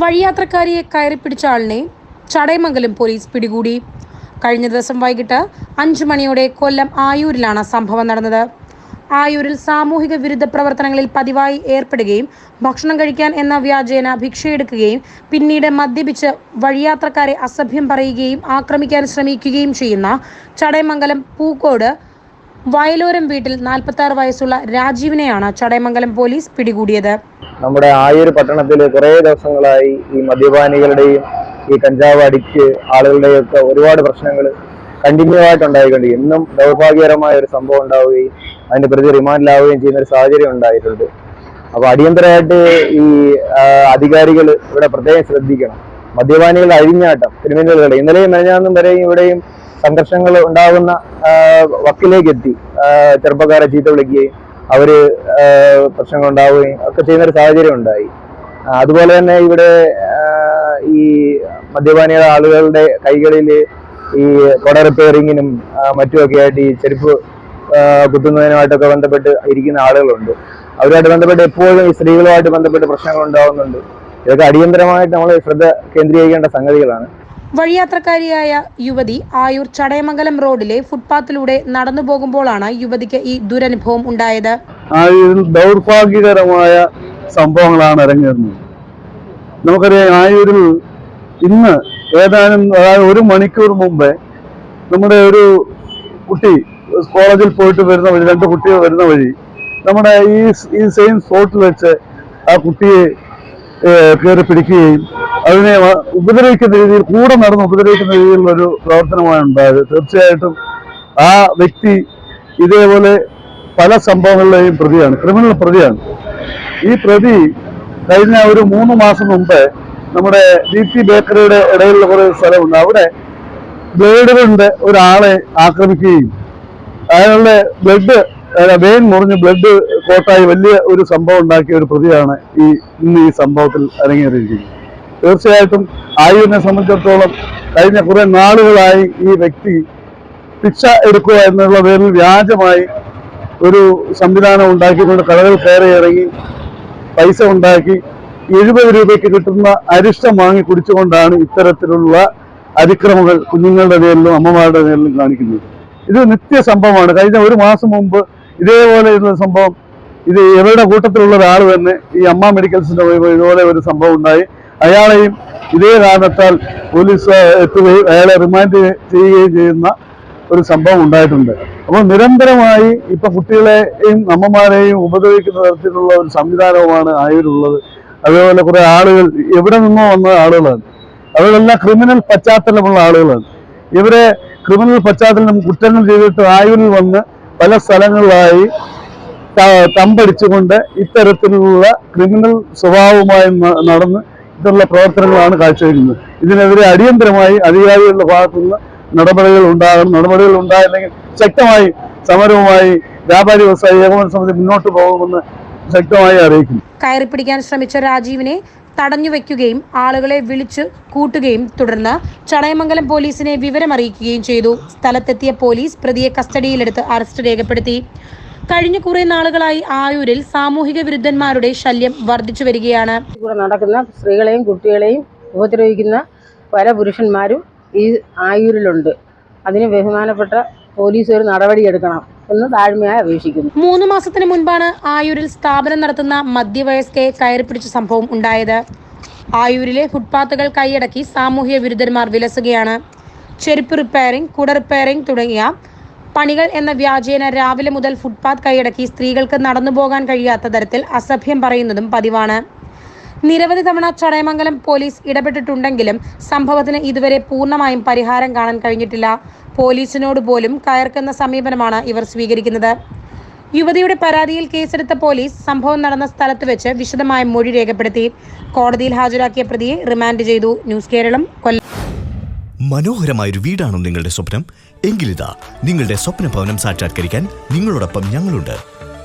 വഴിയാത്രക്കാരിയെ കയറിപ്പിടിച്ച ആളിനെ ചടയമംഗലം പോലീസ് പിടികൂടി. കഴിഞ്ഞ ദിവസം വൈകിട്ട് അഞ്ചു മണിയോടെ കൊല്ലം ആയൂരിലാണ് സംഭവം നടന്നത്. ആയൂരിൽ സാമൂഹിക വിരുദ്ധ പ്രവർത്തനങ്ങളിൽ പതിവായി ഏർപ്പെടുകയും ഭക്ഷണം കഴിക്കാൻ എന്ന വ്യാജേന ഭിക്ഷയെടുക്കുകയും പിന്നീട് മദ്യപിച്ച് വഴിയാത്രക്കാരെ അസഭ്യം പറയുകയും ആക്രമിക്കാൻ ശ്രമിക്കുകയും ചെയ്യുന്ന ചടയമംഗലം പൂക്കോട് വയലോരം വീട്ടിൽ നാൽപ്പത്തി വയസ്സുള്ള രാജീവിനെയാണ് ചടയമംഗലം പോലീസ് പിടികൂടിയത്. നമ്മുടെ ആയൊരു പട്ടണത്തിൽ കുറേ ദിവസങ്ങളായി ഈ മദ്യപാനികളുടെയും ഈ കഞ്ചാവ് അടിക്ക് ആളുകളുടെയും ഒക്കെ ഒരുപാട് പ്രശ്നങ്ങൾ കണ്ടിന്യൂ ആയിട്ട് ഉണ്ടായിക്കൊണ്ടിരിക്കും ഇന്നും ദൗർഭാഗ്യകരമായ ഒരു സംഭവം ഉണ്ടാവുകയും അതിന്റെ പ്രതി റിമാൻഡിലാവുകയും ചെയ്യുന്ന ഒരു സാഹചര്യം ഉണ്ടായിട്ടുണ്ട്. അപ്പൊ അടിയന്തരമായിട്ട് ഈ അധികാരികൾ ഇവിടെ പ്രത്യേകം ശ്രദ്ധിക്കണം. മദ്യപാനികളുടെ അഴിഞ്ഞാട്ടം ക്രിമിനലുകളുടെ ഇന്നലെയും മെനഞ്ഞാന്നും വരെയും ഇവിടെയും സംഘർഷങ്ങൾ ഉണ്ടാകുന്ന വക്കിലേക്ക് എത്തി ചെറുപ്പക്കാരെ ചീത്ത വിളിക്കുകയും അവർ പ്രശ്നങ്ങൾ ഉണ്ടാവുകയും ഒക്കെ ചെയ്യുന്ന ഒരു സാഹചര്യം ഉണ്ടായി. അതുപോലെ തന്നെ ഇവിടെ ഈ മദ്യപാനിയുടെ ആളുകളുടെ കൈകളിൽ ഈ കൊട റിപ്പയറിങ്ങിനും മറ്റുമൊക്കെ ആയിട്ട് ഈ ചെരുപ്പ് കുത്തുന്നതിനുമായിട്ടൊക്കെ ബന്ധപ്പെട്ട് ഇരിക്കുന്ന ആളുകളുണ്ട്. അവരുമായിട്ട് ബന്ധപ്പെട്ട് എപ്പോഴും ഈ സ്ത്രീകളുമായിട്ട് ബന്ധപ്പെട്ട് പ്രശ്നങ്ങൾ ഉണ്ടാവുന്നുണ്ട്. ഇതൊക്കെ അടിയന്തരമായിട്ട് നമ്മൾ ശ്രദ്ധ കേന്ദ്രീകരിക്കേണ്ട സംഗതികളാണ്. വഴിയാത്രക്കാരിയായ യുവതി ആയൂർ ചടയമംഗലം റോഡിലെ ഫുട്പാത്തിലൂടെ നടന്നു പോകുമ്പോഴാണ് യുവതിക്ക് ഈ ദുരനുഭവം ഉണ്ടായത്. ദൗർഭാഗ്യകരമായ സംഭവങ്ങളാണ് അരങ്ങേറുന്നത്. നമുക്കറിയാം ആയൂരിൽ ഇന്ന് ഏതാനും അതായത് ഒരു മണിക്കൂർ മുമ്പേ നമ്മുടെ ഒരു കുട്ടി കോളേജിൽ പോയിട്ട് വരുന്ന വഴി രണ്ട് കുട്ടികൾ വരുന്ന വഴി നമ്മുടെ ഈ ഈ സെയിം സ്പോട്ടിൽ വെച്ച് ആ കുട്ടിയെ കയറി പിടിക്കുകയും അതിനെ ഉപദ്രവിക്കുന്ന രീതിയിൽ കൂടെ നടന്ന് ഉപദ്രവിക്കുന്ന രീതിയിലുള്ള ഒരു പ്രവർത്തനമാണ് ഉണ്ടായത്. തീർച്ചയായിട്ടും ആ വ്യക്തി ഇതേപോലെ പല സംഭവങ്ങളിലെയും പ്രതിയാണ് ക്രിമിനൽ പ്രതിയാണ്. ഈ പ്രതി കഴിഞ്ഞ ഒരു മൂന്ന് മാസം മുമ്പ് നമ്മുടെ ഡി പി ബേക്കറിയുടെ ഇടയിലുള്ള കുറേ സ്ഥലമുണ്ട്. അവിടെ ബ്ലേഡുകളുടെ ഒരാളെ ആക്രമിക്കുകയും അയാളുടെ ബ്ലഡ് വെയിൻ മുറിഞ്ഞ് ബ്ലഡ് കോട്ടായി വലിയ ഒരു സംഭവം ഉണ്ടാക്കിയ ഒരു പ്രതിയാണ് ഈ ഇന്ന് ഈ സംഭവത്തിൽ അരങ്ങേറിയിരിക്കുന്നത്. തീർച്ചയായിട്ടും ആയുവിനെ സംബന്ധിച്ചിടത്തോളം കഴിഞ്ഞ കുറെ നാളുകളായി ഈ വ്യക്തി ശിക്ഷ എടുക്കുക എന്നുള്ള പേരിൽ വ്യാജമായി ഒരു സംവിധാനം ഉണ്ടാക്കിക്കൊണ്ട് കടകൾ കയറി ഇറങ്ങി പൈസ ഉണ്ടാക്കി എഴുപത് രൂപയ്ക്ക് കിട്ടുന്ന അരിഷ്ടം വാങ്ങി കുടിച്ചുകൊണ്ടാണ് ഇത്തരത്തിലുള്ള അതിക്രമങ്ങൾ കുഞ്ഞുങ്ങളുടെ പേരിലും അമ്മമാരുടെ പേരിലും കാണിക്കുന്നത്. ഇത് നിത്യ സംഭവമാണ്. കഴിഞ്ഞ ഒരു മാസം മുമ്പ് ഇതേപോലെ ഒരു സംഭവം ഇത് ഇവരുടെ കൂട്ടത്തിലുള്ള ഒരാൾ തന്നെ ഈ അമ്മ മെഡിക്കൽസിന്റെ ഇതുപോലെ ഒരു സംഭവം ഉണ്ടായി. അയാളെയും ഇതേ കാരണത്താൽ പോലീസ് എത്തുകയും അയാളെ റിമാൻഡ് ചെയ്യുകയും ചെയ്യുന്ന ഒരു സംഭവം ഉണ്ടായിട്ടുണ്ട്. അപ്പോൾ നിരന്തരമായി ഇപ്പൊ കുട്ടികളെയും അമ്മമാരെയും ഉപദ്രവിക്കുന്ന തരത്തിലുള്ള ഒരു സംവിധാനവുമാണ് ആയുരുള്ളത്. അതേപോലെ കുറെ ആളുകൾ എവിടെ നിന്നോ വന്ന ആളുകളാണ്. അവരെല്ലാം ക്രിമിനൽ പശ്ചാത്തലമുള്ള ആളുകളാണ്. ഇവരെ ക്രിമിനൽ പശ്ചാത്തലം കുറ്റങ്ങൾ ചെയ്തിട്ട് ആയുരിൽ വന്ന് പല സ്ഥലങ്ങളിലായി തമ്പടിച്ചുകൊണ്ട് ഇത്തരത്തിലുള്ള ക്രിമിനൽ സ്വഭാവവുമായി ന- നടന്ന് ഇത്തരത്തിലുള്ള പ്രവർത്തനങ്ങളാണ് കാഴ്ചവെക്കുന്നത്. ഇതിനെതിരെ അടിയന്തരമായി അധികാരികളുടെ ഭാഗത്തുനിന്ന് നടപടികൾ ഉണ്ടാകണം. നടപടികൾ ഉണ്ടായില്ലെങ്കിൽ ശക്തമായി സമരവുമായി വ്യാപാരി വ്യവസായി ഏകോപന സമിതി മുന്നോട്ട് പോകുമെന്ന് ശക്തമായി അറിയിക്കുന്നു. കയറി പിടിക്കാൻ ശ്രമിച്ച രാജീവിനെ തടഞ്ഞു വെക്കുകയും ആളുകളെ വിളിച്ചു കൂട്ടുകയും തുടർന്ന് ചടയമംഗലം പോലീസിനെ വിവരമറിയിക്കുകയും ചെയ്തു. സ്ഥലത്തെത്തിയ പോലീസ് പ്രതിയെ കസ്റ്റഡിയിലെടുത്ത് അറസ്റ്റ് രേഖപ്പെടുത്തി. കഴിഞ്ഞ കുറെ നാളുകളായി ആയൂരിൽ സാമൂഹിക വിരുദ്ധന്മാരുടെ ശല്യം വർദ്ധിച്ചു വരികയാണ്. നടക്കുന്ന സ്ത്രീകളെയും കുട്ടികളെയും ഉപദ്രവിക്കുന്ന പല പുരുഷന്മാരും ഈ ആയൂരിലുണ്ട്. അതിന് ബഹുമാനപ്പെട്ട പോലീസ് ഒരു നടപടിയെടുക്കണം എന്ന് താഴ്മയായി അപേക്ഷിക്കുന്നു. മൂന്ന് മാസത്തിന് മുൻപാണ് ആയൂരിൽ സ്ഥാപനം നടത്തുന്ന മധ്യവയസ്കയെ കയറിപ്പിടിച്ച സംഭവം ഉണ്ടായത്. ആയൂരിലെ ഫുട്പാത്തുകൾ കൈയടക്കി സാമൂഹ്യ വിരുദ്ധന്മാർ വിലസുകയാണ്. ചെരുപ്പ് റിപ്പയറിംഗ് കുട റിപ്പയറിംഗ് തുടങ്ങിയ പണികൾ എന്ന വ്യാജേന രാവിലെ മുതൽ ഫുട്പാത്ത് കൈയടക്കി സ്ത്രീകൾക്ക് നടന്നു പോകാൻ കഴിയാത്ത തരത്തിൽ അസഭ്യം പറയുന്നതും പതിവാണ്. നിരവധി തവണ ചടയമംഗലം പോലീസ് ഇടപെട്ടിട്ടുണ്ടെങ്കിലും സംഭവത്തിന് ഇതുവരെ പൂർണമായും പരിഹാരം കാണാൻ കഴിഞ്ഞിട്ടില്ല. പോലീസിനോട് പോലും കയർക്കുന്ന സമീപനമാണ് ഇവർ സ്വീകരിക്കുന്നത്. യുവതിയുടെ പരാതിയിൽ കേസെടുത്ത പോലീസ് സംഭവം നടന്ന സ്ഥലത്ത് വെച്ച് വിശദമായ മൊഴി രേഖപ്പെടുത്തി. കോടതിയിൽ ഹാജരാക്കിയ പ്രതിയെ റിമാൻഡ് ചെയ്തു. ന്യൂസ് കേരളം കൊല്ലം. മനോഹരമായൊരു വീടാണോ നിങ്ങളുടെ സ്വപ്നം. എങ്കിലിതാ നിങ്ങളുടെ സ്വപ്ന ഭവനം സാക്ഷാത്കരിക്കാൻ നിങ്ങളോടൊപ്പം ഞങ്ങളുണ്ട്.